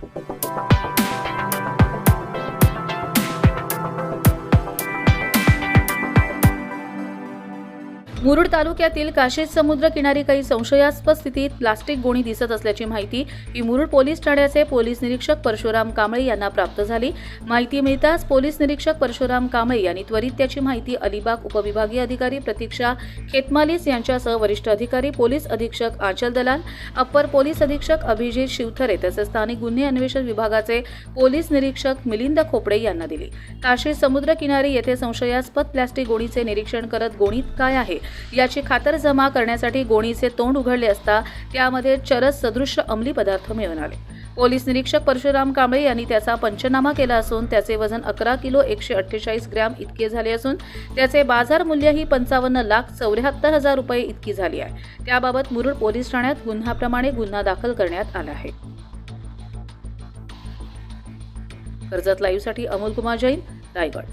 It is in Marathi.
Thank you. मुरुड तालुक्यातील काशीद समुद्र किनारी काही संशयास्पद स्थितीत प्लास्टिक गोणी दिसत असल्याची माहिती ही मुरुड पोलीस ठाण्याचे पोलीस निरीक्षक परशुराम कांबळे यांना प्राप्त झाली. माहिती मिळताच पोलीस निरीक्षक परशुराम कांबळे यांनी त्वरित त्याची माहिती अलिबाग उपविभागीय अधिकारी प्रतीक्षा खेतमालीस यांच्यासह वरिष्ठ अधिकारी पोलीस अधीक्षक आंचल दलाल अप्पर पोलीस अधीक्षक अभिजित शिवथरे तसेच स्थानिक गुन्हे अन्वेषण विभागाचे पोलीस निरीक्षक मिलिंद खोपडे यांना दिली. काशी समुद्र किनारी येथे संशयास्पद प्लास्टिक गोणीचे निरीक्षण करत गोणीत काय आहे? याची खातरजमा करण्यासाठी गोणीचे तोंड उघडले असता त्यामध्ये चरस सदृश अंमली पदार्थ मिळून आले. पोलीस निरीक्षक परशुराम कांबळे यांनी त्याचा पंचनामा केला असून त्याचे वजन अकरा किलो एकशे अठ्ठेचाळीस ग्रॅम इतके झाले असून त्याचे बाजार मूल्य ही पंचावन्न लाख चौऱ्याहत्तर हजार रुपये इतकी झाली आहे. त्याबाबत मुरुड पोलीस ठाण्यात गुन्ह्याप्रमाणे गुन्हा दाखल करण्यात आला आहे. कर्जत लाईव्हसाठी अमोल कुमार जैन रायगड.